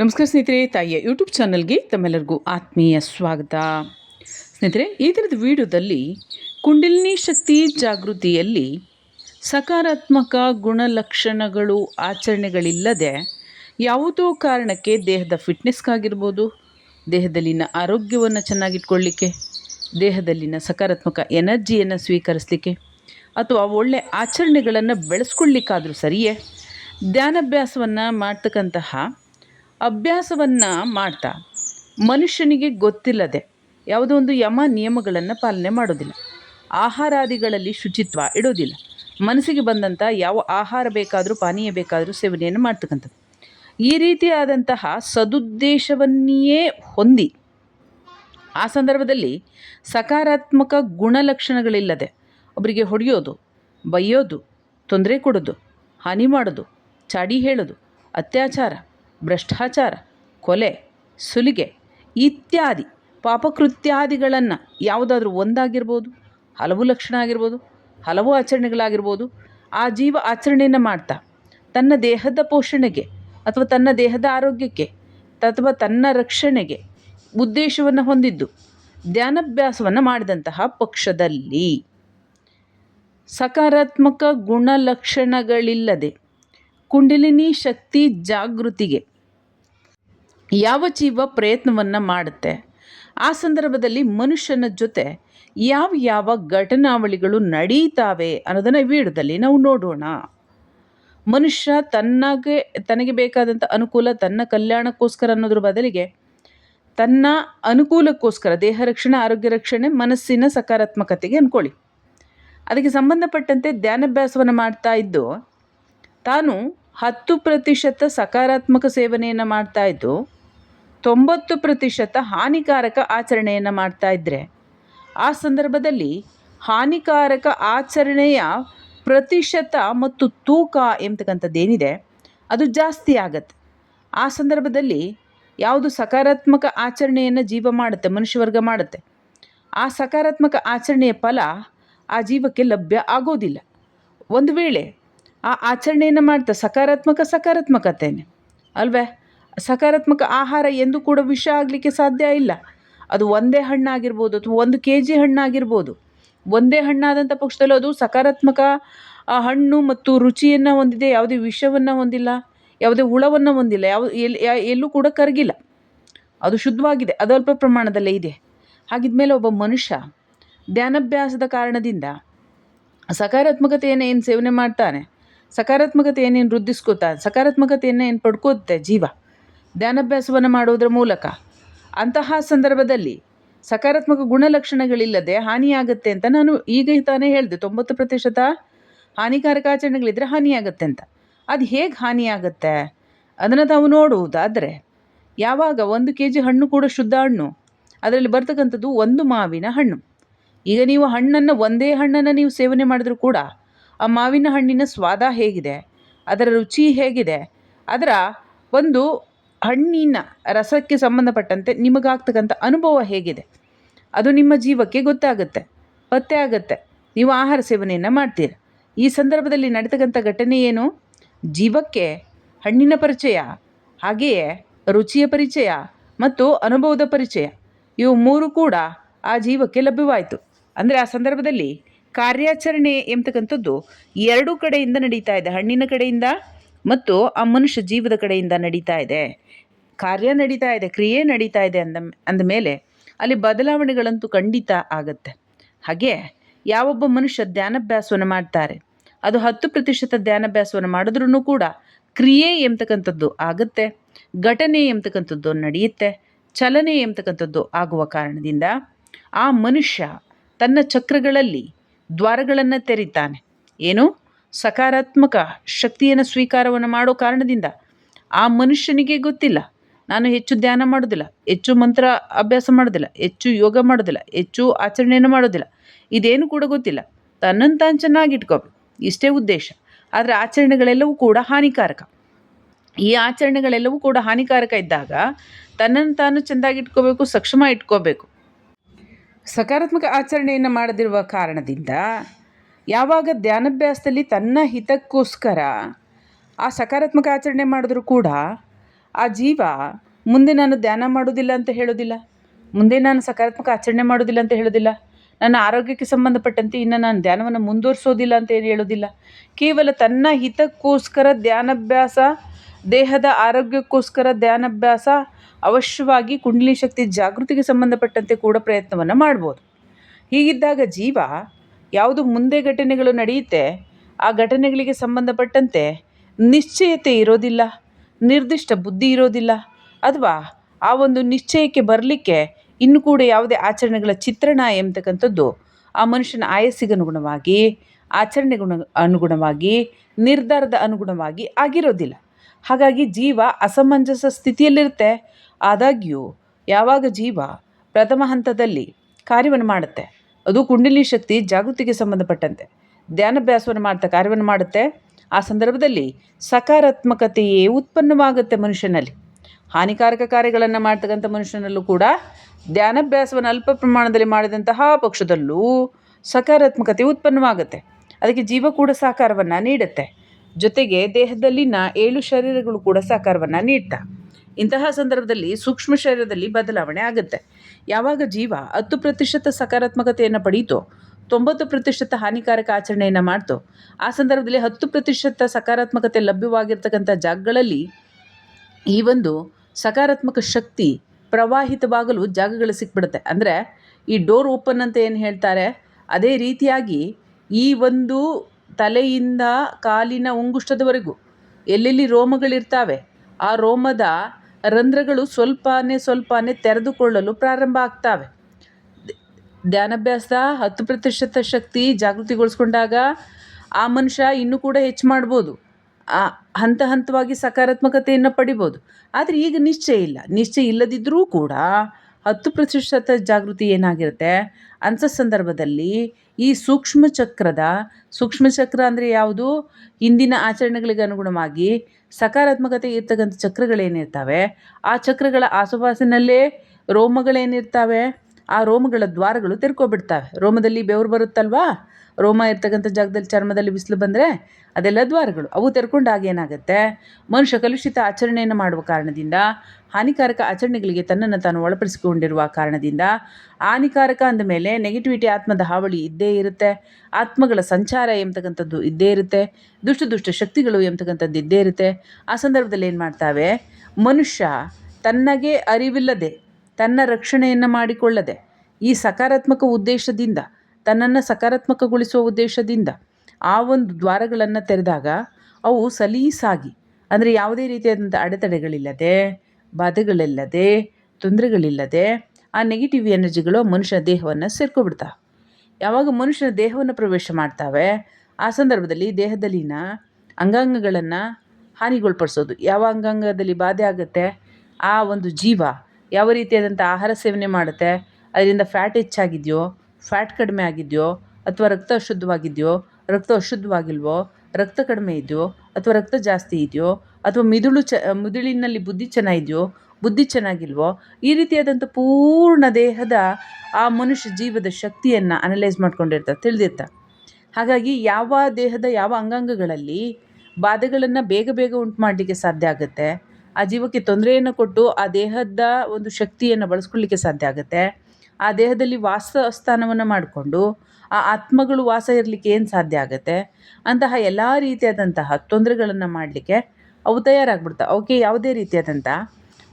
ನಮಸ್ಕಾರ ಸ್ನೇಹಿತರೆ, ತಾಯಿಯ ಯೂಟ್ಯೂಬ್ ಚಾನಲ್ಗೆ ತಮ್ಮೆಲ್ಲರಿಗೂ ಆತ್ಮೀಯ ಸ್ವಾಗತ. ಸ್ನೇಹಿತರೆ, ಈ ಥರದ ವಿಡಿಯೋದಲ್ಲಿ ಕುಂಡಲಿನಿ ಶಕ್ತಿ ಜಾಗೃತಿಯಲ್ಲಿ ಸಕಾರಾತ್ಮಕ ಗುಣಲಕ್ಷಣಗಳು, ಆಚರಣೆಗಳಿಲ್ಲದೆ ಯಾವುದೋ ಕಾರಣಕ್ಕೆ ದೇಹದ ಫಿಟ್ನೆಸ್ಗಾಗಿರ್ಬೋದು ದೇಹದಲ್ಲಿನ ಆರೋಗ್ಯವನ್ನು ಚೆನ್ನಾಗಿಟ್ಕೊಳ್ಳಿಕ್ಕೆ ದೇಹದಲ್ಲಿನ ಸಕಾರಾತ್ಮಕ ಎನರ್ಜಿಯನ್ನು ಸ್ವೀಕರಿಸಲಿಕ್ಕೆ ಅಥವಾ ಒಳ್ಳೆಯ ಆಚರಣೆಗಳನ್ನು ಬೆಳೆಸ್ಕೊಳ್ಳಿಕ್ಕಾದರೂ ಸರಿಯೇ, ಧ್ಯಾನಾಭ್ಯಾಸವನ್ನು ಮಾಡ್ತಕ್ಕಂತಹ ಅಭ್ಯಾಸವನ್ನು ಮಾಡ್ತಾ. ಮನುಷ್ಯನಿಗೆ ಗೊತ್ತಿಲ್ಲದೆ ಯಾವುದೋ ಒಂದು ಯಮ ನಿಯಮಗಳನ್ನು ಪಾಲನೆ ಮಾಡೋದಿಲ್ಲ. ಆಹಾರಾದಿಗಳಲ್ಲಿ ಶುಚಿತ್ವ ಇಡೋದಿಲ್ಲ. ಮನಸ್ಸಿಗೆ ಬಂದಂಥ ಯಾವ ಆಹಾರ ಬೇಕಾದರೂ, ಪಾನೀಯ ಬೇಕಾದರೂ ಸೇವನೆಯನ್ನು ಮಾಡ್ತಕ್ಕಂಥದ್ದು. ಈ ರೀತಿಯಾದಂತಹ ಸದುದ್ದೇಶವನ್ನೇ ಹೊಂದಿ, ಆ ಸಂದರ್ಭದಲ್ಲಿ ಸಕಾರಾತ್ಮಕ ಗುಣಲಕ್ಷಣಗಳಿಲ್ಲದೆ ಒಬ್ಬರಿಗೆ ಹೊಡೆಯೋದು, ಬೈಯೋದು, ತೊಂದರೆ ಕೊಡೋದು, ಹಾನಿ ಮಾಡೋದು, ಚಾಡಿ ಹೇಳೋದು, ಅತ್ಯಾಚಾರ ಭ್ರಷ್ಟಾಚಾರ, ಕೊಲೆ, ಸುಲಿಗೆ ಇತ್ಯಾದಿ ಪಾಪಕೃತ್ಯಾದಿಗಳನ್ನು ಯಾವುದಾದ್ರೂ ಒಂದಾಗಿರ್ಬೋದು, ಹಲವು ಲಕ್ಷಣ ಆಗಿರ್ಬೋದು, ಹಲವು ಆಚರಣೆಗಳಾಗಿರ್ಬೋದು, ಆ ಜೀವ ಆಚರಣೆಯನ್ನು ಮಾಡ್ತಾ, ತನ್ನ ದೇಹದ ಪೋಷಣೆಗೆ ಅಥವಾ ತನ್ನ ದೇಹದ ಆರೋಗ್ಯಕ್ಕೆ ಅಥವಾ ತನ್ನ ರಕ್ಷಣೆಗೆ ಉದ್ದೇಶವನ್ನು ಹೊಂದಿದ್ದು, ಧ್ಯಾನಾಭ್ಯಾಸವನ್ನು ಮಾಡಿದಂತಹ ಪಕ್ಷದಲ್ಲಿ. ಸಕಾರಾತ್ಮಕ ಗುಣಲಕ್ಷಣಗಳಿಲ್ಲದೆ ಕುಂಡಲಿನಿ ಶಕ್ತಿ ಜಾಗೃತಿಗೆ. ಯಾವ ಜೀವ ಪ್ರಯತ್ನವನ್ನು ಮಾಡುತ್ತೆ? ಆ ಸಂದರ್ಭದಲ್ಲಿ ಮನುಷ್ಯನ ಜೊತೆ ಯಾವ ಯಾವ ಘಟನಾವಳಿಗಳು ನಡೀತಾವೆ ಅನ್ನೋದನ್ನು ವೀಡಿಯೋದಲ್ಲಿ ನಾವು ನೋಡೋಣ. ಮನುಷ್ಯ ತನ್ನಗೆ, ತನಗೆ ಬೇಕಾದಂಥ ಅನುಕೂಲ, ತನ್ನ ಕಲ್ಯಾಣಕ್ಕೋಸ್ಕರ ಅನ್ನೋದ್ರ ಬದಲಿಗೆ ತನ್ನ ಅನುಕೂಲಕ್ಕೋಸ್ಕರ ದೇಹ ರಕ್ಷಣೆ, ಆರೋಗ್ಯ ರಕ್ಷಣೆ, ಮನಸ್ಸಿನ ಸಕಾರಾತ್ಮಕತೆಗೆ ಅಂದ್ಕೊಳ್ಳಿ. ಅದಕ್ಕೆ ಸಂಬಂಧಪಟ್ಟಂತೆ ಧ್ಯಾನಾಭ್ಯಾಸವನ್ನು ಮಾಡ್ತಾ ಇದ್ದು ತಾನು ಹತ್ತು ಪ್ರತಿಶತ ಸಕಾರಾತ್ಮಕ ಸೇವನೆಯನ್ನು ಮಾಡ್ತಾ ಇದ್ದು, ತೊಂಬತ್ತು ಪ್ರತಿಶತ ಹಾನಿಕಾರಕ ಆಚರಣೆಯನ್ನು ಮಾಡ್ತಾ ಇದ್ದರೆ ಆ ಸಂದರ್ಭದಲ್ಲಿ ಹಾನಿಕಾರಕ ಆಚರಣೆಯ ಪ್ರತಿಶತ ಮತ್ತು ತೂಕ ಎಂಬತಕ್ಕಂಥದ್ದೇನಿದೆ ಅದು ಜಾಸ್ತಿ ಆಗತ್ತೆ. ಆ ಸಂದರ್ಭದಲ್ಲಿ ಯಾವುದು ಸಕಾರಾತ್ಮಕ ಆಚರಣೆಯನ್ನು ಜೀವ ಮಾಡುತ್ತೆ ಮನುಷ್ಯವರ್ಗ ಮಾಡುತ್ತೆ, ಆ ಸಕಾರಾತ್ಮಕ ಆಚರಣೆಯ ಫಲ ಆ ಜೀವಕ್ಕೆ ಲಭ್ಯ ಆಗೋದಿಲ್ಲ. ಒಂದು ವೇಳೆ ಆ ಆಚರಣೆಯನ್ನು ಮಾಡ್ತಾ, ಸಕಾರಾತ್ಮಕ ಸಕಾರಾತ್ಮಕತೆಯೇ ಅಲ್ವೇ? ಸಕಾರಾತ್ಮಕ ಆಹಾರ ಎಂದು ಕೂಡ ವಿಷ ಆಗಲಿಕ್ಕೆ ಸಾಧ್ಯ ಇಲ್ಲ. ಅದು ಒಂದೇ ಹಣ್ಣಾಗಿರ್ಬೋದು ಅಥವಾ ಒಂದು ಕೆ ಜಿ ಹಣ್ಣಾಗಿರ್ಬೋದು. ಒಂದೇ ಹಣ್ಣಾದಂಥ ಪಕ್ಷದಲ್ಲೂ ಅದು ಸಕಾರಾತ್ಮಕ ಹಣ್ಣು ಮತ್ತು ರುಚಿಯನ್ನು ಹೊಂದಿದೆ, ಯಾವುದೇ ವಿಷವನ್ನು ಹೊಂದಿಲ್ಲ, ಯಾವುದೇ ಹುಳವನ್ನು ಹೊಂದಿಲ್ಲ, ಯಾವ ಎಲ್ಲಿ ಎಲ್ಲೂ ಕೂಡ ಕರಗಿಲ್ಲ. ಅದು ಶುದ್ಧವಾಗಿದೆ, ಅದು ಅಲ್ಪ ಪ್ರಮಾಣದಲ್ಲೇ ಇದೆ. ಹಾಗಿದ್ಮೇಲೆ ಒಬ್ಬ ಮನುಷ್ಯ ಧ್ಯಾನಾಭ್ಯಾಸದ ಕಾರಣದಿಂದ ಸಕಾರಾತ್ಮಕತೆಯನ್ನು ಏನು ಸೇವನೆ ಮಾಡ್ತಾನೆ? ಸಕಾರಾತ್ಮಕತೆಯನ್ನು ಏನು ವೃದ್ಧಿಸ್ಕೋತಾನೆ ಸಕಾರಾತ್ಮಕತೆಯನ್ನು ಏನು ಪಡ್ಕೋತ್ತೆ ಜೀವ? ಧ್ಯಾನಾಭ್ಯಾಸವನ್ನು ಮಾಡೋದ್ರ ಮೂಲಕ. ಅಂತಹ ಸಂದರ್ಭದಲ್ಲಿ ಸಕಾರಾತ್ಮಕ ಗುಣಲಕ್ಷಣಗಳಿಲ್ಲದೆ ಹಾನಿಯಾಗುತ್ತೆ ಅಂತ ನಾನು ಈಗ ತಾನೇ ಹೇಳಿದೆ, ತೊಂಬತ್ತು ಪ್ರತಿಶತ ಹಾನಿಕಾರಕ ಆಚರಣೆಗಳಿದ್ದರೆ ಹಾನಿಯಾಗುತ್ತೆ ಅಂತ ಅದು ಹೇಗೆ ಹಾನಿಯಾಗುತ್ತೆ? ಅದನ್ನು ತಾವು ನೋಡುವುದಾದರೆ, ಯಾವಾಗ ಒಂದು ಕೆ ಜಿ ಹಣ್ಣು ಕೂಡ ಶುದ್ಧ ಹಣ್ಣು, ಅದರಲ್ಲಿ ಬರ್ತಕ್ಕಂಥದ್ದು ಒಂದು ಮಾವಿನ ಹಣ್ಣು. ಈಗ ನೀವು ಹಣ್ಣನ್ನು ಒಂದೇ ಹಣ್ಣನ್ನು ನೀವು ಸೇವನೆ ಮಾಡಿದ್ರೂ ಕೂಡ ಆ ಮಾವಿನ ಹಣ್ಣಿನ ಸ್ವಾದ ಹೇಗಿದೆ? ಅದರ ರುಚಿ ಹೇಗಿದೆ? ಅದರ ಒಂದು ಹಣ್ಣಿನ ರಸಕ್ಕೆ ಸಂಬಂಧಪಟ್ಟಂತೆ ನಿಮಗಾಗ್ತಕ್ಕಂಥ ಅನುಭವ ಹೇಗಿದೆ? ಅದು ನಿಮ್ಮ ಜೀವಕ್ಕೆ ಗೊತ್ತಾಗುತ್ತೆ, ಪತ್ತೆ ಆಗುತ್ತೆ. ನೀವು ಆಹಾರ ಸೇವನೆಯನ್ನು ಮಾಡ್ತೀರ. ಈ ಸಂದರ್ಭದಲ್ಲಿ ನಡೆತಕ್ಕಂಥ ಘಟನೆ ಏನು? ಜೀವಕ್ಕೆ ಹಣ್ಣಿನ ಪರಿಚಯ, ಹಾಗೆಯೇ ರುಚಿಯ ಪರಿಚಯ ಮತ್ತು ಅನುಭವದ ಪರಿಚಯ, ಇವು ಮೂರು ಕೂಡ ಆ ಜೀವಕ್ಕೆ ಲಭ್ಯವಾಯಿತು. ಅಂದರೆ ಆ ಸಂದರ್ಭದಲ್ಲಿ ಕಾರ್ಯಾಚರಣೆ ಎಂಬತಕ್ಕಂಥದ್ದು ಎರಡೂ ಕಡೆಯಿಂದ ನಡೀತಾ ಇದೆ. ಹಣ್ಣಿನ ಕಡೆಯಿಂದ ಮತ್ತು ಆ ಮನುಷ್ಯ ಜೀವದ ಕಡೆಯಿಂದ ನಡೀತಾ ಇದೆ. ಕಾರ್ಯ ನಡೀತಾ ಇದೆ, ಕ್ರಿಯೆ ನಡೀತಾ ಇದೆ ಅಂದ ಮೇಲೆ ಅಲ್ಲಿ ಬದಲಾವಣೆಗಳಂತೂ ಖಂಡಿತ ಆಗತ್ತೆ. ಹಾಗೆ ಯಾವೊಬ್ಬ ಮನುಷ್ಯ ಧ್ಯಾನಾಭ್ಯಾಸವನ್ನು ಮಾಡ್ತಾರೆ, ಅದು ಹತ್ತು ಪ್ರತಿಶತ ಧ್ಯಾನಾಭ್ಯಾಸವನ್ನು ಮಾಡಿದ್ರೂ ಕೂಡ ಕ್ರಿಯೆ ಎಂಬತಕ್ಕಂಥದ್ದು ಆಗುತ್ತೆ, ಘಟನೆ ಎಂಬತಕ್ಕಂಥದ್ದು ನಡೆಯುತ್ತೆ, ಚಲನೆ ಎಂಬತಕ್ಕಂಥದ್ದು ಆಗುವ ಕಾರಣದಿಂದ ಆ ಮನುಷ್ಯ ತನ್ನ ಚಕ್ರಗಳಲ್ಲಿ ದ್ವಾರಗಳನ್ನು ತೆರೀತಾನೆ. ಏನು? ಸಕಾರಾತ್ಮಕ ಶಕ್ತಿಯನ್ನು ಸ್ವೀಕಾರವನ್ನು ಮಾಡೋ ಕಾರಣದಿಂದ. ಆ ಮನುಷ್ಯನಿಗೆ ಗೊತ್ತಿಲ್ಲ. ನಾನು ಹೆಚ್ಚು ಧ್ಯಾನ ಮಾಡೋದಿಲ್ಲ, ಹೆಚ್ಚು ಮಂತ್ರ ಅಭ್ಯಾಸ ಮಾಡೋದಿಲ್ಲ, ಹೆಚ್ಚು ಯೋಗ ಮಾಡೋದಿಲ್ಲ, ಹೆಚ್ಚು ಆಚರಣೆಯನ್ನು ಮಾಡೋದಿಲ್ಲ. ಇದೇನು ಕೂಡ ಗೊತ್ತಿಲ್ಲ. ತನ್ನನ್ನು ತಾನು ಚೆನ್ನಾಗಿಟ್ಕೋಬೇಕು. ಇಷ್ಟೇ ಉದ್ದೇಶ. ಆದರೆ ಆಚರಣೆಗಳೆಲ್ಲವೂ ಕೂಡ ಹಾನಿಕಾರಕ. ಈ ಆಚರಣೆಗಳೆಲ್ಲವೂ ಕೂಡ ಹಾನಿಕಾರಕ ಇದ್ದಾಗ ತನ್ನನ್ನು ತಾನು ಚೆಂದಾಗಿಟ್ಕೋಬೇಕು, ಸಕ್ಷಮ ಇಟ್ಕೋಬೇಕು. ಸಕಾರಾತ್ಮಕ ಆಚರಣೆಯನ್ನು ಮಾಡದಿರುವ ಕಾರಣದಿಂದ ಯಾವಾಗ ಧ್ಯಾನಾಭ್ಯಾಸದಲ್ಲಿ ತನ್ನ ಹಿತಕ್ಕೋಸ್ಕರ ಆ ಸಕಾರಾತ್ಮಕ ಆಚರಣೆ ಮಾಡಿದ್ರೂ ಕೂಡ ಆ ಜೀವ ಮುಂದೆ ನಾನು ಧ್ಯಾನ ಮಾಡೋದಿಲ್ಲ ಅಂತ ಹೇಳೋದಿಲ್ಲ. ಮುಂದೆ ನಾನು ಸಕಾರಾತ್ಮಕ ಆಚರಣೆ ಮಾಡೋದಿಲ್ಲ ಅಂತ ಹೇಳೋದಿಲ್ಲ. ನನ್ನ ಆರೋಗ್ಯಕ್ಕೆ ಸಂಬಂಧಪಟ್ಟಂತೆ ಇನ್ನು ನಾನು ಧ್ಯಾನವನ್ನು ಮುಂದುವರಿಸೋದಿಲ್ಲ ಅಂತ ಏನು ಹೇಳೋದಿಲ್ಲ. ಕೇವಲ ತನ್ನ ಹಿತಕ್ಕೋಸ್ಕರ ಧ್ಯಾನಾಭ್ಯಾಸ ದೇಹದ ಆರೋಗ್ಯಕ್ಕೋಸ್ಕರ ಧ್ಯಾನಾಭ್ಯಾಸ ಅವಶ್ಯವಾಗಿ ಕುಂಡಲಿ ಶಕ್ತಿ ಜಾಗೃತಿಗೆ ಸಂಬಂಧಪಟ್ಟಂತೆ ಕೂಡ ಪ್ರಯತ್ನವನ್ನು ಮಾಡ್ಬೋದು. ಹೀಗಿದ್ದಾಗ ಜೀವ ಯಾವುದು ಮುಂದೆ ಘಟನೆಗಳು ನಡೆಯುತ್ತೆ, ಆ ಘಟನೆಗಳಿಗೆ ಸಂಬಂಧಪಟ್ಟಂತೆ ನಿಶ್ಚಯತೆ ಇರೋದಿಲ್ಲ, ನಿರ್ದಿಷ್ಟ ಬುದ್ಧಿ ಇರೋದಿಲ್ಲ, ಅಥವಾ ಆ ಒಂದು ನಿಶ್ಚಯಕ್ಕೆ ಬರಲಿಕ್ಕೆ ಇನ್ನು ಕೂಡ ಯಾವುದೇ ಆಚರಣೆಗಳ ಚಿತ್ರಣ ಎಂಬತಕ್ಕಂಥದ್ದು ಆ ಮನುಷ್ಯನ ಆಯಸ್ಸಿಗನುಗುಣವಾಗಿ ಆಚರಣೆಗುಣ ಅನುಗುಣವಾಗಿ, ನಿರ್ಧಾರದ ಅನುಗುಣವಾಗಿ ಆಗಿರೋದಿಲ್ಲ. ಹಾಗಾಗಿ ಜೀವ ಅಸಮಂಜಸ ಸ್ಥಿತಿಯಲ್ಲಿರುತ್ತೆ. ಆದಾಗ್ಯೂ, ಯಾವಾಗ ಜೀವ ಪ್ರಥಮ ಹಂತದಲ್ಲಿ ಕಾರ್ಯವನ್ನು ಮಾಡುತ್ತೆ, ಅದು ಕುಂಡಲಿ ಶಕ್ತಿ ಜಾಗೃತಿಗೆ ಸಂಬಂಧಪಟ್ಟಂತೆ. ಧ್ಯಾನಾಭ್ಯಾಸವನ್ನು ಮಾಡ್ತಾ ಕಾರ್ಯವನ್ನು ಮಾಡುತ್ತೆ. ಆ ಸಂದರ್ಭದಲ್ಲಿ ಸಕಾರಾತ್ಮಕತೆಯೇ ಉತ್ಪನ್ನವಾಗುತ್ತೆ ಮನುಷ್ಯನಲ್ಲಿ. ಹಾನಿಕಾರಕ ಕಾರ್ಯಗಳನ್ನು ಮಾಡ್ತಕ್ಕಂಥ ಮನುಷ್ಯನಲ್ಲೂ ಕೂಡ ಧ್ಯಾನಾಭ್ಯಾಸವನ್ನು ಅಲ್ಪ ಪ್ರಮಾಣದಲ್ಲಿ ಮಾಡಿದಂತಹ ಪಕ್ಷದಲ್ಲೂ ಸಕಾರಾತ್ಮಕತೆ ಉತ್ಪನ್ನವಾಗುತ್ತೆ. ಅದಕ್ಕೆ ಜೀವ ಕೂಡ ಸಹಕಾರವನ್ನು ನೀಡುತ್ತೆ. ಜೊತೆಗೆ ದೇಹದಲ್ಲಿನ ಏಳು ಶರೀರಗಳು ಕೂಡ ಸಾಕಾರವನ್ನು ನೀಡ್ತಾ. ಇಂತಹ ಸಂದರ್ಭದಲ್ಲಿ ಸೂಕ್ಷ್ಮ ಶರೀರದಲ್ಲಿ ಬದಲಾವಣೆ ಆಗುತ್ತೆ. ಯಾವಾಗ ಜೀವ ಹತ್ತು ಪ್ರತಿಶತ ಸಕಾರಾತ್ಮಕತೆಯನ್ನು ಪಡೀತೋ, ತೊಂಬತ್ತು ಪ್ರತಿಶತ ಹಾನಿಕಾರಕ ಆಚರಣೆಯನ್ನು ಮಾಡ್ತೋ, ಆ ಸಂದರ್ಭದಲ್ಲಿ ಹತ್ತು ಪ್ರತಿಶತ ಸಕಾರಾತ್ಮಕತೆ ಲಭ್ಯವಾಗಿರ್ತಕ್ಕಂಥ ಜಾಗಗಳಲ್ಲಿ ಈ ಒಂದು ಸಕಾರಾತ್ಮಕ ಶಕ್ತಿ ಪ್ರವಾಹಿತವಾಗಲು ಜಾಗಗಳು ಸಿಕ್ಬಿಡುತ್ತೆ. ಅಂದರೆ ಈ ಡೋರ್ ಓಪನ್ ಅಂತ ಏನು ಹೇಳ್ತಾರೆ? ಅದೇ ರೀತಿಯಾಗಿ ಈ ಒಂದು ತಲೆಯಿಂದ ಕಾಲಿನ ಉಂಗುಷ್ಟದವರೆಗೂ ಎಲ್ಲೆಲ್ಲಿ ರೋಮಗಳಿರ್ತಾವೆ, ಆ ರೋಮದ ರಂಧ್ರಗಳು ಸ್ವಲ್ಪನೇ ಸ್ವಲ್ಪನೇ ತೆರೆದುಕೊಳ್ಳಲು ಪ್ರಾರಂಭ ಆಗ್ತವೆ. ಧ್ಯಾನಾಭ್ಯಾಸ, ಹತ್ತು ಪ್ರತಿಶತ ಶಕ್ತಿ ಜಾಗೃತಿಗೊಳಿಸ್ಕೊಂಡಾಗ ಆ ಮನುಷ್ಯ ಇನ್ನೂ ಕೂಡ ಹೆಚ್ಚು ಮಾಡ್ಬೋದು. ಹಂತ ಹಂತವಾಗಿ ಸಕಾರಾತ್ಮಕತೆಯನ್ನು ಪಡಿಬೋದು. ಆದರೆ ಈಗ ನಿಶ್ಚಯ ಇಲ್ಲ. ನಿಶ್ಚಯ ಇಲ್ಲದಿದ್ದರೂ ಕೂಡ ಹತ್ತು ಪ್ರತಿಶತ ಜಾಗೃತಿ ಏನಾಗಿರುತ್ತೆ? ಅಂಥ ಸಂದರ್ಭದಲ್ಲಿ ಈ ಸೂಕ್ಷ್ಮ ಚಕ್ರದ, ಸೂಕ್ಷ್ಮ ಚಕ್ರ ಅಂದರೆ ಯಾವುದು? ಹಿಂದಿನ ಆಚರಣೆಗಳಿಗೆ ಅನುಗುಣವಾಗಿ ಸಕಾರಾತ್ಮಕತೆ ಇರ್ತಕ್ಕಂಥ ಚಕ್ರಗಳೇನಿರ್ತವೆ? ಆ ಚಕ್ರಗಳ ಆಸುಪಾಸಿನಲ್ಲೇ ರೋಮಗಳೇನಿರ್ತವೆ? ಆ ರೋಮಗಳ ದ್ವಾರಗಳು ತೆರ್ಕೊಬಿಡ್ತವೆ. ರೋಮದಲ್ಲಿ ಬೆವರು ಬರುತ್ತಲ್ವಾ? ರೋಮ ಇರ್ತಕ್ಕಂಥ ಜಾಗದಲ್ಲಿ ಚರ್ಮದಲ್ಲಿ ಬಿಸಿಲು ಬಂದರೆ ಅದೆಲ್ಲ ದ್ವಾರಗಳು. ಅವು ತೆರ್ಕೊಂಡಾಗ ಏನಾಗುತ್ತೆ? ಮನುಷ್ಯ ಕಲುಷಿತ ಆಚರಣೆಯನ್ನು ಮಾಡುವ ಕಾರಣದಿಂದ, ಹಾನಿಕಾರಕ ಆಚರಣೆಗಳಿಗೆ ತನ್ನನ್ನು ತಾನು ಒಳಪಡಿಸಿಕೊಂಡಿರುವ ಕಾರಣದಿಂದ, ಹಾನಿಕಾರಕ ಅಂದಮೇಲೆ ನೆಗೆಟಿವಿಟಿ ಆತ್ಮದ ಹಾವಳಿ ಇದ್ದೇ ಇರುತ್ತೆ. ಆತ್ಮಗಳ ಸಂಚಾರ ಎಂಬತಕ್ಕಂಥದ್ದು ಇದ್ದೇ ಇರುತ್ತೆ. ದುಷ್ಟ ದುಷ್ಟ ಶಕ್ತಿಗಳು ಎಂಬತಕ್ಕಂಥದ್ದು ಇದ್ದೇ ಇರುತ್ತೆ. ಆ ಸಂದರ್ಭದಲ್ಲಿ ಏನು ಮಾಡ್ತಾವೆ? ಮನುಷ್ಯ ತನ್ನಗೆ ಅರಿವಿಲ್ಲದೆ, ತನ್ನ ರಕ್ಷಣೆಯನ್ನು ಮಾಡಿಕೊಳ್ಳದೆ, ಈ ಸಕಾರಾತ್ಮಕ ಉದ್ದೇಶದಿಂದ ತನ್ನನ್ನು ಸಕಾರಾತ್ಮಕಗೊಳಿಸುವ ಉದ್ದೇಶದಿಂದ ಆ ಒಂದು ದ್ವಾರಗಳನ್ನು ತೆರೆದಾಗ ಅವು ಸಲೀಸಾಗಿ, ಅಂದರೆ ಯಾವುದೇ ರೀತಿಯಾದಂಥ ಅಡೆತಡೆಗಳಿಲ್ಲದೆ, ಬಾಧೆಗಳಿಲ್ಲದೆ, ತೊಂದರೆಗಳಿಲ್ಲದೆ ಆ ನೆಗೆಟಿವ್ ಎನರ್ಜಿಗಳು ಮನುಷ್ಯನ ದೇಹವನ್ನು ಸೇರ್ಕೊಬಿಡ್ತಾವೆ. ಯಾವಾಗ ಮನುಷ್ಯನ ದೇಹವನ್ನು ಪ್ರವೇಶ ಮಾಡ್ತಾವೆ, ಆ ಸಂದರ್ಭದಲ್ಲಿ ದೇಹದಲ್ಲಿನ ಅಂಗಾಂಗಗಳನ್ನು ಹಾನಿಗೊಳಪಡಿಸೋದು. ಯಾವ ಅಂಗಾಂಗದಲ್ಲಿ ಬಾಧೆ ಆಗುತ್ತೆ, ಆ ಒಂದು ಜೀವ ಯಾವ ರೀತಿಯಾದಂಥ ಆಹಾರ ಸೇವನೆ ಮಾಡುತ್ತೆ, ಅದರಿಂದ ಫ್ಯಾಟ್ ಹೆಚ್ಚಾಗಿದೆಯೋ ಫ್ಯಾಟ್ ಕಡಿಮೆ ಆಗಿದೆಯೋ ಅಥವಾ ರಕ್ತ ಅಶುದ್ಧವಾಗಿದೆಯೋ, ರಕ್ತ ಅಶುದ್ಧವಾಗಿಲ್ವೋ, ರಕ್ತ ಕಡಿಮೆ ಇದೆಯೋ ಅಥವಾ ರಕ್ತ ಜಾಸ್ತಿ ಇದೆಯೋ ಅಥವಾ ಮಿದುಳು ಚ ಮಿದುಳಿನಲ್ಲಿ ಬುದ್ಧಿ ಚೆನ್ನಾಗಿದೆಯೋ, ಬುದ್ಧಿ ಚೆನ್ನಾಗಿಲ್ವೋ, ಈ ರೀತಿಯಾದಂಥ ಪೂರ್ಣ ದೇಹದ ಆ ಮನುಷ್ಯ ಜೀವದ ಶಕ್ತಿಯನ್ನು ಅನಲೈಸ್ ಮಾಡ್ಕೊಂಡಿರ್ತಾರೆ ತಿಳಿದಿರ್ತಾರೆ ಹಾಗಾಗಿ ಯಾವ ದೇಹದ ಯಾವ ಅಂಗಾಂಗಗಳಲ್ಲಿ ಬಾಧೆಗಳನ್ನು ಬೇಗ ಬೇಗ ಉಂಟು ಮಾಡಲಿಕ್ಕೆ ಸಾಧ್ಯ ಆಗುತ್ತೆ, ಆ ಜೀವಕ್ಕೆ ತೊಂದರೆಯನ್ನು ಕೊಟ್ಟು ಆ ದೇಹದ ಒಂದು ಶಕ್ತಿಯನ್ನು ಬಳಸ್ಕೊಳ್ಳಿಕ್ಕೆ ಸಾಧ್ಯ ಆಗುತ್ತೆ ಆ ದೇಹದಲ್ಲಿ ವಾಸಸ್ಥಾನವನ್ನು ಮಾಡಿಕೊಂಡು ಆ ಆತ್ಮಗಳು ವಾಸ ಇರಲಿಕ್ಕೆ ಏನು ಸಾಧ್ಯ ಆಗುತ್ತೆ? ಅಂತಹ ಎಲ್ಲ ರೀತಿಯಾದಂತಹ ತೊಂದರೆಗಳನ್ನು ಮಾಡಲಿಕ್ಕೆ ಅವು ತಯಾರಾಗ್ಬಿಡ್ತಾವೆ ಅವಕ್ಕೆ ಯಾವುದೇ ರೀತಿಯಾದಂಥ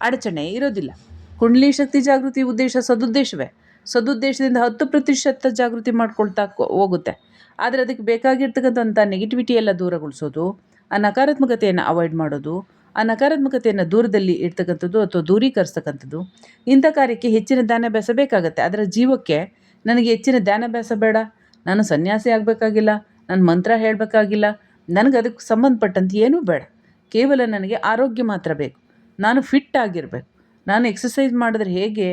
ಅಡಚಣೆ ಇರೋದಿಲ್ಲ. ಕುಂಡಲಿ ಶಕ್ತಿ ಜಾಗೃತಿ ಉದ್ದೇಶ ಸದುದ್ದೇಶವೇ. ಸದುದ್ದೇಶದಿಂದ ಹತ್ತು ಪ್ರತಿಶತ ಜಾಗೃತಿ ಮಾಡ್ಕೊಳ್ತಾ ಹೋಗುತ್ತೆ. ಆದರೆ ಅದಕ್ಕೆ ಬೇಕಾಗಿರ್ತಕ್ಕಂಥ ನೆಗೆಟಿವಿಟಿ ಎಲ್ಲ ದೂರಗೊಳಿಸೋದು, ಆ ನಕಾರಾತ್ಮಕತೆಯನ್ನು ಅವಾಯ್ಡ್ ಮಾಡೋದು ಆ ನಕಾರಾತ್ಮಕತೆಯನ್ನು ದೂರದಲ್ಲಿ ಇಡ್ತಕ್ಕಂಥದ್ದು ಅಥವಾ ದೂರೀಕರಿಸ್ತಕ್ಕಂಥದ್ದು, ಇಂಥ ಕಾರ್ಯಕ್ಕೆ ಹೆಚ್ಚಿನ ಧ್ಯಾನಾಭ್ಯಾಸ ಬೇಕಾಗುತ್ತೆ ಅದರ ಜೀವಕ್ಕೆ ನನಗೆ ಹೆಚ್ಚಿನ ಧ್ಯಾನಾಭ್ಯಾಸ ಬೇಡ ನಾನು ಸನ್ಯಾಸಿ ಆಗಬೇಕಾಗಿಲ್ಲ, ನಾನು ಮಂತ್ರ ಹೇಳಬೇಕಾಗಿಲ್ಲ, ನನಗೆ ಅದಕ್ಕೆ ಸಂಬಂಧಪಟ್ಟಂತೆ ಏನೂ ಬೇಡ. ಕೇವಲ ನನಗೆ ಆರೋಗ್ಯ ಮಾತ್ರ ಬೇಕು. ನಾನು ಫಿಟ್ ಆಗಿರಬೇಕು. ನಾನು ಎಕ್ಸಸೈಸ್ ಮಾಡಿದ್ರೆ ಹೇಗೆ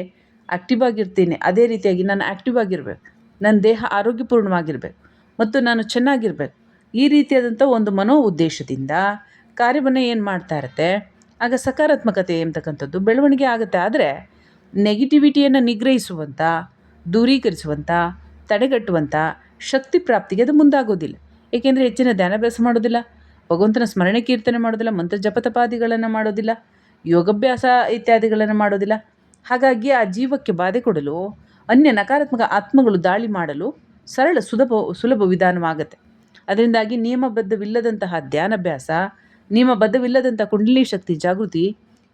ಆ್ಯಕ್ಟಿವ್ ಆಗಿರ್ತೀನಿ, ಅದೇ ರೀತಿಯಾಗಿ ನಾನು ಆ್ಯಕ್ಟಿವ್ ಆಗಿರಬೇಕು. ನನ್ನ ದೇಹ ಆರೋಗ್ಯಪೂರ್ಣವಾಗಿರಬೇಕು. ಮತ್ತು ನಾನು ಚೆನ್ನಾಗಿರಬೇಕು. ಈ ರೀತಿಯಾದಂಥ ಒಂದು ಮನೋ ಉದ್ದೇಶದಿಂದ ಕಾರ್ಯವನ್ನು ಏನು ಮಾಡ್ತಾ ಇರುತ್ತೆ? ಆಗ ಸಕಾರಾತ್ಮಕತೆ ಎಂಬತಕ್ಕಂಥದ್ದು ಬೆಳವಣಿಗೆ ಆಗುತ್ತೆ. ಆದರೆ ನೆಗೆಟಿವಿಟಿಯನ್ನು ನಿಗ್ರಹಿಸುವಂಥ ದೂರೀಕರಿಸುವಂಥ ತಡೆಗಟ್ಟುವಂಥ ಶಕ್ತಿ ಪ್ರಾಪ್ತಿಗೆ ಅದು ಮುಂದಾಗೋದಿಲ್ಲ. ಏಕೆಂದರೆ ಹೆಚ್ಚಿನ ಧ್ಯಾನಾಭ್ಯಾಸ ಮಾಡೋದಿಲ್ಲ, ಭಗವಂತನ ಸ್ಮರಣೆ ಕೀರ್ತನೆ ಮಾಡೋದಿಲ್ಲ, ಮಂತ್ರ ಜಪತಪಾದಿಗಳನ್ನು ಮಾಡೋದಿಲ್ಲ, ಯೋಗಾಭ್ಯಾಸ ಇತ್ಯಾದಿಗಳನ್ನು ಮಾಡೋದಿಲ್ಲ. ಹಾಗಾಗಿ ಆ ಜೀವಕ್ಕೆ ಬಾಧೆ ಕೊಡಲು, ಅನ್ಯ ನಕಾರಾತ್ಮಕ ಆತ್ಮಗಳು ದಾಳಿ ಮಾಡಲು ಸರಳ, ಸುಲಭ ಸುಲಭ ವಿಧಾನವಾಗುತ್ತೆ. ಅದರಿಂದಾಗಿ ನಿಯಮಬದ್ಧವಿಲ್ಲದಂತಹ ಧ್ಯಾನಾಭ್ಯಾಸ ನಿಯಮಬದ್ಧವಿಲ್ಲದಂಥ ಕುಂಡಲಿ ಶಕ್ತಿ ಜಾಗೃತಿ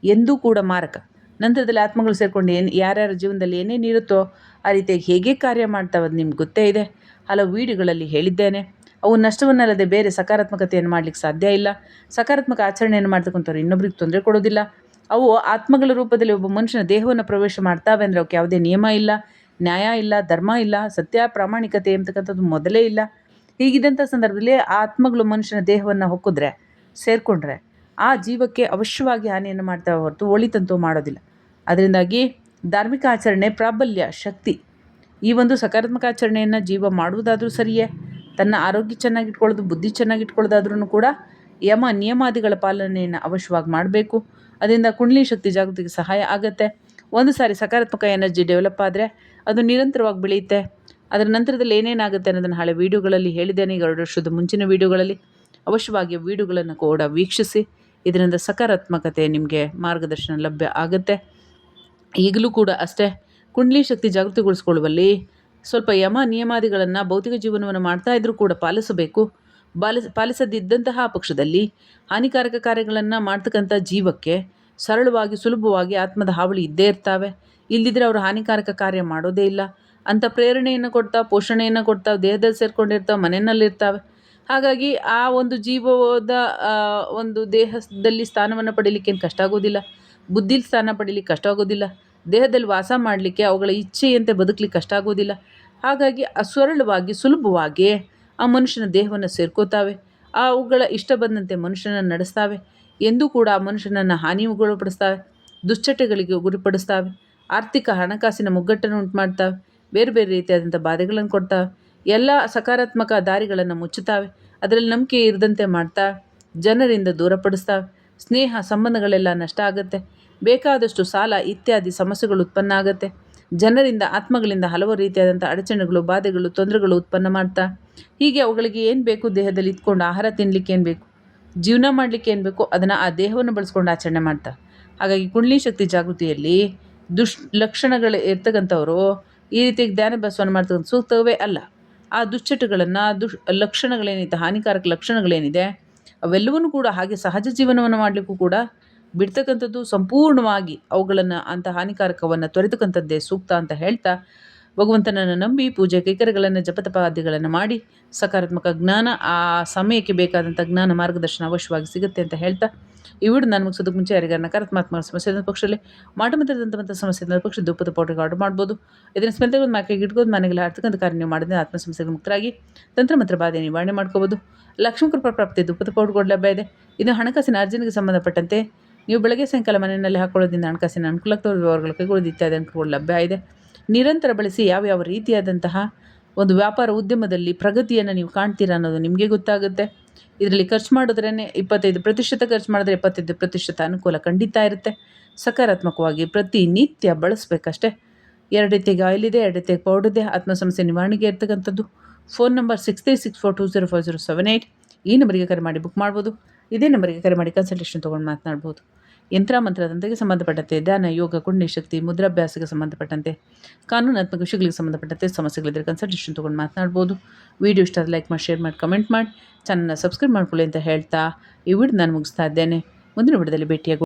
ಎಂದೂ ಕೂಡ ಮಾರಕ. ನಂತರದಲ್ಲಿ ಆತ್ಮಗಳು ಸೇರಿಕೊಂಡು ಏನು ಯಾರ್ಯಾರ ಜೀವನದಲ್ಲಿ ಏನೇನು ಇರುತ್ತೋ ಆ ರೀತಿಯಾಗಿ ಹೇಗೆ ಕಾರ್ಯ ಮಾಡ್ತಾವೆ ಅದು ನಿಮ್ಗೆ ಗೊತ್ತೇ ಇದೆ. ಹಲವು ವೀಡಿಯೋಗಳಲ್ಲಿ ಹೇಳಿದ್ದೇನೆ. ಅವು ನಷ್ಟವನ್ನಲ್ಲದೆ ಬೇರೆ ಸಕಾರಾತ್ಮಕತೆಯನ್ನು ಮಾಡಲಿಕ್ಕೆ ಸಾಧ್ಯ ಇಲ್ಲ. ಸಕಾರಾತ್ಮಕ ಆಚರಣೆಯನ್ನು ಮಾಡ್ತಕ್ಕಂಥವ್ರು ಇನ್ನೊಬ್ರಿಗೆ ತೊಂದರೆ ಕೊಡೋದಿಲ್ಲ. ಅವು ಆತ್ಮಗಳ ರೂಪದಲ್ಲಿ ಒಬ್ಬ ಮನುಷ್ಯನ ದೇಹವನ್ನು ಪ್ರವೇಶ ಮಾಡ್ತಾವೆ ಅಂದರೆ ಅವಕ್ಕೆ ಯಾವುದೇ ನಿಯಮ ಇಲ್ಲ, ನ್ಯಾಯ ಇಲ್ಲ, ಧರ್ಮ ಇಲ್ಲ, ಸತ್ಯ, ಪ್ರಾಮಾಣಿಕತೆ ಎಂಬತಕ್ಕಂಥದ್ದು ಮೊದಲೇ ಇಲ್ಲ. ಹೀಗಿದ್ದಂಥ ಸಂದರ್ಭದಲ್ಲಿ ಆತ್ಮಗಳು ಮನುಷ್ಯನ ದೇಹವನ್ನು ಹೊಕ್ಕಿದ್ರೆ ಸೇರಿಕೊಂಡ್ರೆ ಆ ಜೀವಕ್ಕೆ ಅವಶ್ಯವಾಗಿ ಹಾನಿಯನ್ನು ಮಾಡ್ತಾ ಹೊರತು ಒಳಿತಂತು ಮಾಡೋದಿಲ್ಲ. ಅದರಿಂದಾಗಿ ಧಾರ್ಮಿಕ ಆಚರಣೆ ಪ್ರಾಬಲ್ಯ, ಶಕ್ತಿ ಈ ಒಂದು ಸಕಾರಾತ್ಮಕ ಆಚರಣೆಯನ್ನು ಜೀವ ಮಾಡುವುದಾದರೂ ಸರಿಯೇ, ತನ್ನ ಆರೋಗ್ಯ ಚೆನ್ನಾಗಿಟ್ಕೊಳ್ಳೋದು, ಬುದ್ಧಿ ಚೆನ್ನಾಗಿಟ್ಕೊಳ್ಳೋದಾದ್ರೂ ಕೂಡ ಯಮ ನಿಯಮಾದಿಗಳ ಪಾಲನೆಯನ್ನು ಅವಶ್ಯವಾಗಿ ಮಾಡಬೇಕು. ಅದರಿಂದ ಕುಂಡಲಿ ಶಕ್ತಿ ಜಾಗೃತಿಗೆ ಸಹಾಯ ಆಗುತ್ತೆ. ಒಂದು ಸಾರಿ ಸಕಾರಾತ್ಮಕ ಎನರ್ಜಿ ಡೆವಲಪ್ ಆದರೆ ಅದು ನಿರಂತರವಾಗಿ ಬೆಳೆಯುತ್ತೆ. ಅದರ ನಂತರದಲ್ಲಿ ಏನೇನಾಗುತ್ತೆ ಅನ್ನೋದನ್ನು ಹಳೆ ವೀಡಿಯೋಗಳಲ್ಲಿ ಹೇಳಿದ್ದೇನೆ. ಈಗ ಎರಡು ವರ್ಷದ ಮುಂಚಿನ ವೀಡಿಯೋಗಳಲ್ಲಿ ಅವಶ್ಯವಾಗಿ ವೀಡಿಯೋಗಳನ್ನು ಕೂಡ ವೀಕ್ಷಿಸಿ, ಇದರಿಂದ ಸಕಾರಾತ್ಮಕತೆ ನಿಮಗೆ ಮಾರ್ಗದರ್ಶನ ಲಭ್ಯ ಆಗುತ್ತೆ. ಈಗಲೂ ಕೂಡ ಅಷ್ಟೇ, ಕುಂಡಲಿ ಶಕ್ತಿ ಜಾಗೃತಿಗೊಳಿಸ್ಕೊಳ್ಳುವಲ್ಲಿ ಸ್ವಲ್ಪ ಯಮ ನಿಯಮಾದಿಗಳನ್ನು ಭೌತಿಕ ಜೀವನವನ್ನು ಮಾಡ್ತಾ ಇದ್ದರೂ ಕೂಡ ಪಾಲಿಸಬೇಕು. ಪಾಲಿಸ ಪಾಲಿಸದಿದ್ದಂತಹ ಪಕ್ಷದಲ್ಲಿ ಹಾನಿಕಾರಕ ಕಾರ್ಯಗಳನ್ನು ಮಾಡ್ತಕ್ಕಂಥ ಜೀವಕ್ಕೆ ಸರಳವಾಗಿ, ಸುಲಭವಾಗಿ ಆತ್ಮದ ಹಾವಳಿ ಇದ್ದೇ ಇರ್ತಾವೆ. ಇಲ್ಲದಿದ್ದರೆ ಅವರು ಹಾನಿಕಾರಕ ಕಾರ್ಯ ಮಾಡೋದೇ ಇಲ್ಲ. ಅಂಥ ಪ್ರೇರಣೆಯನ್ನು ಕೊಡ್ತಾ, ಪೋಷಣೆಯನ್ನು ಕೊಡ್ತಾ, ದೇಹದಲ್ಲಿ ಸೇರಿಕೊಂಡಿರ್ತಾವೆ ಮನೆಯಲ್ಲಿರ್ತಾವೆ. ಹಾಗಾಗಿ ಆ ಒಂದು ಜೀವದ ಒಂದು ದೇಹದಲ್ಲಿ ಸ್ಥಾನವನ್ನು ಪಡೀಲಿಕ್ಕೆ ಏನು ಕಷ್ಟ ಆಗೋದಿಲ್ಲ. ಬುದ್ಧಿಲಿ ಸ್ಥಾನ ಪಡೀಲಿಕ್ಕೆ ಕಷ್ಟ ಆಗೋದಿಲ್ಲ. ದೇಹದಲ್ಲಿ ವಾಸ ಮಾಡಲಿಕ್ಕೆ ಅವುಗಳ ಇಚ್ಛೆಯಂತೆ ಬದುಕಲಿಕ್ಕೆ ಕಷ್ಟ ಆಗೋದಿಲ್ಲ. ಹಾಗಾಗಿ ಅಸರಳವಾಗಿ, ಸುಲಭವಾಗಿ ಆ ಮನುಷ್ಯನ ದೇಹವನ್ನು ಸೇರ್ಕೋತಾವೆ. ಅವುಗಳ ಇಷ್ಟ ಬಂದಂತೆ ಮನುಷ್ಯನನ್ನು ನಡೆಸ್ತಾವೆ. ಎಂದೂ ಕೂಡ ಆ ಮನುಷ್ಯನನ್ನು ಹಾನಿಗೊಳಪಡಿಸ್ತಾವೆ ದುಶ್ಚಟಗಳಿಗೆ ಗುರಿಪಡಿಸ್ತಾವೆ. ಆರ್ಥಿಕ ಹಣಕಾಸಿನ ಮುಗ್ಗಟ್ಟನ್ನು ಉಂಟು ಮಾಡ್ತಾವೆ ಬೇರೆ ಬೇರೆ ರೀತಿಯಾದಂಥ ಬಾಧೆಗಳನ್ನು ಕೊಡ್ತಾವೆ. ಎಲ್ಲ ಸಕಾರಾತ್ಮಕ ದಾರಿಗಳನ್ನು ಮುಚ್ಚುತ್ತಾವೆ. ಅದರಲ್ಲಿ ನಂಬಿಕೆ ಇರದಂತೆ ಮಾಡ್ತಾ, ಜನರಿಂದ ದೂರಪಡಿಸ್ತಾವೆ ಸ್ನೇಹ, ಸಂಬಂಧಗಳೆಲ್ಲ ನಷ್ಟ ಆಗುತ್ತೆ. ಬೇಕಾದಷ್ಟು ಸಾಲ ಇತ್ಯಾದಿ ಸಮಸ್ಯೆಗಳು ಉತ್ಪನ್ನ ಆಗುತ್ತೆ. ಜನರಿಂದ, ಆತ್ಮಗಳಿಂದ ಹಲವು ರೀತಿಯಾದಂಥ ಅಡಚಣೆಗಳು, ಬಾಧೆಗಳು, ತೊಂದರೆಗಳು ಉತ್ಪನ್ನ ಮಾಡ್ತಾ. ಹೀಗೆ ಅವುಗಳಿಗೆ ಏನು ಬೇಕು? ದೇಹದಲ್ಲಿ ಇಟ್ಕೊಂಡು ಆಹಾರ ತಿನ್ನಲಿಕ್ಕೆ ಏನು ಬೇಕು? ಜೀವನ ಮಾಡಲಿಕ್ಕೆ ಏನು ಬೇಕು? ಅದನ್ನು ಆ ದೇಹವನ್ನು ಬಳಸ್ಕೊಂಡು ಆಚರಣೆ ಮಾಡ್ತಾ. ಹಾಗಾಗಿ ಕುಂಡ್ಲಿ ಶಕ್ತಿ ಜಾಗೃತಿಯಲ್ಲಿ ದುಷ್ ಲಕ್ಷಣಗಳು ಇರ್ತಕ್ಕಂಥವ್ರು ಈ ರೀತಿಯಾಗಿ ಧ್ಯಾನಭ್ಯಾಸವನ್ನು ಮಾಡ್ತಕ್ಕಂಥ ಸೂಕ್ತವೇ ಅಲ್ಲ. ಆ ದುಶ್ಚಟಗಳನ್ನು, ದುಷ್ ಲಕ್ಷಣಗಳೇನಿದೆ, ಹಾನಿಕಾರಕ ಲಕ್ಷಣಗಳೇನಿದೆ, ಅವೆಲ್ಲವನ್ನೂ ಕೂಡ ಹಾಗೆ ಸಹಜ ಜೀವನವನ್ನು ಮಾಡಲಿಕ್ಕೂ ಕೂಡ ಬಿಡ್ತಕ್ಕಂಥದ್ದು ಸಂಪೂರ್ಣವಾಗಿ ಅವುಗಳನ್ನು ಅಂಥ ಹಾನಿಕಾರಕವನ್ನು ತೊರೆತಕ್ಕಂಥದ್ದೇ ಸೂಕ್ತ ಅಂತ ಹೇಳ್ತಾ ಭಗವಂತನನ್ನು ನಂಬಿ ಪೂಜೆ ಕೈಕರ್ಯಗಳನ್ನು ಜಪತಪಾದಿಗಳನ್ನು ಮಾಡಿ ಸಕಾರಾತ್ಮಕ ಜ್ಞಾನ, ಆ ಸಮಯಕ್ಕೆ ಬೇಕಾದಂಥ ಜ್ಞಾನ ಮಾರ್ಗದರ್ಶನ ಅವಶ್ಯವಾಗಿ ಸಿಗುತ್ತೆ ಅಂತ ಹೇಳ್ತಾ ಈ ವಿಡಿಯೋ ನಾನು ಮುಗಿಸೋದಕ್ಕೆ ಮುಂಚೆ ಯಾರಿಗಾರ ನಕಾರಾತ್ಮಕ ಸಮಸ್ಯೆ ಇದ್ದ ಪಕ್ಷದಲ್ಲಿ ಮಾಟಮಂತ್ರದಂಥ ಸಮಸ್ಯೆ ಇದ್ದ ಪಕ್ಷ ದುಪ್ಪದ ಪೌಡರ್ಗೆ ಆರ್ಡರ್ ಮಾಡ್ಬೋದು. ಇದನ್ನು ಸ್ಮೆಲ್ ತೆಗೆದು ಮಾಕೆಗೆ ಇಟ್ಕೊಂಡು ಮನೆಗೆಲ್ಲ ಹರ್ತಕ್ಕಂಥ ಕಾರ್ಯ ನೀವು ಮಾಡಿದ್ರೆ ಆತ್ಮ ಸಮಸ್ಯೆಗೆ ಮುಕ್ತರಾಗಿ ತಂತ್ರ ಮಂತ್ರ ಬಾಧೆ ನಿವಾರಣೆ ಮಾಡ್ಕೋಬೋದು. ಲಕ್ಷ್ಮೀ ಕೃಪಾ ಪ್ರಾಪ್ತಿ ದುಪ್ಪದ ಪೌಡರ್ ಲಭ್ಯ ಇದೆ. ಇದು ಹಣಕಾಸಿನ ಅರ್ಜನೆಗೆ ಸಂಬಂಧಪಟ್ಟಂತೆ ನೀವು ಬೆಳಗ್ಗೆ ಸಾಯಂಕಾಲ ಮನೆಯಲ್ಲಿ ಹಾಕೊಳ್ಳೋದ್ರಿಂದ ಹಣಕಾಸಿನ ಅನುಕೂಲಕ್ಕೆ ವ್ಯವಹಾರಗಳು ಕೈಗೊಳ್ಳೋದು ಇತ್ಯಾದಿ ಅನುಕೂಲಗಳು ಲಭ್ಯ ಇದೆ. ನಿರಂತರ ಬಳಸಿ ಯಾವ ಯಾವ ರೀತಿಯಾದಂತಹ ಒಂದು ವ್ಯಾಪಾರ ಉದ್ಯಮದಲ್ಲಿ ಪ್ರಗತಿಯನ್ನು ನೀವು ಕಾಣ್ತೀರಾ ಅನ್ನೋದು ನಿಮಗೆ ಗೊತ್ತಾಗುತ್ತೆ. ಇದರಲ್ಲಿ ಖರ್ಚು ಮಾಡಿದ್ರೇ ಇಪ್ಪತ್ತೈದು ಪ್ರತಿಶತ, ಖರ್ಚು ಮಾಡಿದ್ರೆ ಇಪ್ಪತ್ತೈದು ಪ್ರತಿಶತ ಅನುಕೂಲ ಖಂಡಿತ ಇರುತ್ತೆ. ಸಕಾರಾತ್ಮಕವಾಗಿ ಪ್ರತಿನಿತ್ಯ ಬಳಸಬೇಕಷ್ಟೇ. ಎರಡು ರೀತಿಗೆ ಆಯಿಲ್ ಇದೆ, ಎರಡು ರೀತಿಯಾಗಿ ಪೌಡರ್ ಇದೆ. ಆತ್ಮ ಸಮಸ್ಯೆ ನಿವಾರಣೆಗೆ ಇರ್ತಕ್ಕಂಥದ್ದು. Phone number six three six four two zero five zero seven eight ಈ ನಂಬರಿಗೆ ಕರೆ ಮಾಡಿ ಬುಕ್ ಮಾಡ್ಬೋದು. ಇದೇ ನಂಬರಿಗೆ ಕರೆ ಮಾಡಿ ಕನ್ಸಲ್ಟೇಷನ್ ತೊಗೊಂಡು ಮಾತನಾಡ್ಬೋದು. ಯಂತ್ರ ಮಂತ್ರದಂತೆಗೆ ಸಂಬಂಧಪಟ್ಟಂತೆ, ಧ್ಯಾನ, ಯೋಗ ಶಕ್ತಿ ಮುದ್ರಾಭ್ಯಾಸಕ್ಕೆ ಸಂಬಂಧಪಟ್ಟಂತೆ, ಕಾನೂನಾತ್ಮಕ ವಿಷಯಗಳಿಗೆ ಸಂಬಂಧಪಟ್ಟಂತೆ ಸಮಸ್ಯೆಗಳಿದ್ದರೆ ಕನ್ಸಲ್ಟೇಷನ್ ತೊಗೊಂಡು ಮಾತನಾಡ್ಬೋದು. ವಿಡಿಯೋ ಇಷ್ಟ ಲೈಕ್ ಮಾಡಿ ಶೇರ್ ಮಾಡಿ ಕಮೆಂಟ್ ಮಾಡಿ. ಚಾನಲ್ನ ಸಬ್ಸ್ಕ್ರೈಬ್ ಮಾಡ್ಕೊಳ್ಳಿ ಅಂತ ಹೇಳ್ತಾ ಈ ವಿಡಿಯೋ ನಾನು ಮುಗಿಸ್ತಾ ಇದ್ದೇನೆ. ಮುಂದಿನ ವಿಡಿಯೋದಲ್ಲಿ ಭೇಟಿಯಾಗಿ